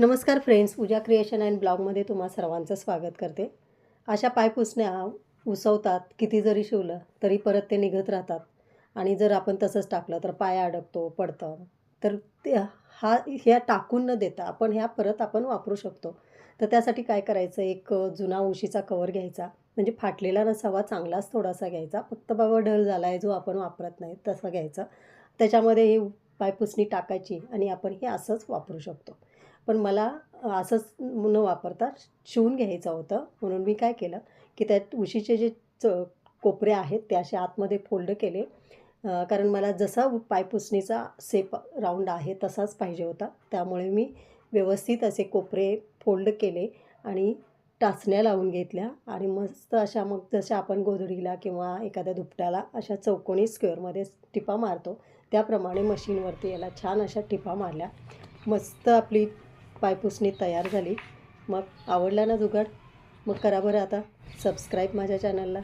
नमस्कार friends Pooja creation and ब्लॉगमध्ये तुम्हा सर्वांचं स्वागत करते. अशा पायपुसण्या उसवतात किती जरी शिवलं तरी परत ते निघत राहतात. आणि जर आपण तसंच टाकलं तर पाय अडकतो पडतं. तर ते हा ह्या टाकून न देता आपण ह्या परत आपण वापरू शकतो. तर त्यासाठी काय करायचं? एक जुना उशीचा कवर घ्यायचा. म्हणजे फाटलेला नसावा चांगलाच थोडासा घ्यायचा. फक्त बाबा ढल झाला आहे जो आपण वापरत नाही तसा घ्यायचा. त्याच्यामध्ये ही पायपुसणी टाकायची आणि आपण हे असंच वापरू शकतो. पण मला असंच न वापरता शिवून घ्यायचं होतं. म्हणून मी काय केलं की त्यात उशीचे जे च कोपरे आहेत ते असे आतमध्ये फोल्ड केले. कारण मला जसा पायपुसणीचा सेप राऊंड आहे तसाच पाहिजे होता. त्यामुळे मी व्यवस्थित असे कोपरे फोल्ड केले आणि टाचण्या लावून घेतल्या आणि मस्त अशा मग जशा आपण गोधडीला किंवा एखाद्या दुपट्याला अशा चौकोनी स्क्वेअरमध्ये टिपा मारतो त्याप्रमाणे मशीनवरती याला छान अशा टिपा मारल्या. मस्त आपली पायपुसणी तयार झाली. मग आवडला ना जुगाड? मग करा बरं आता. सबस्क्राईब माझ्या चॅनलला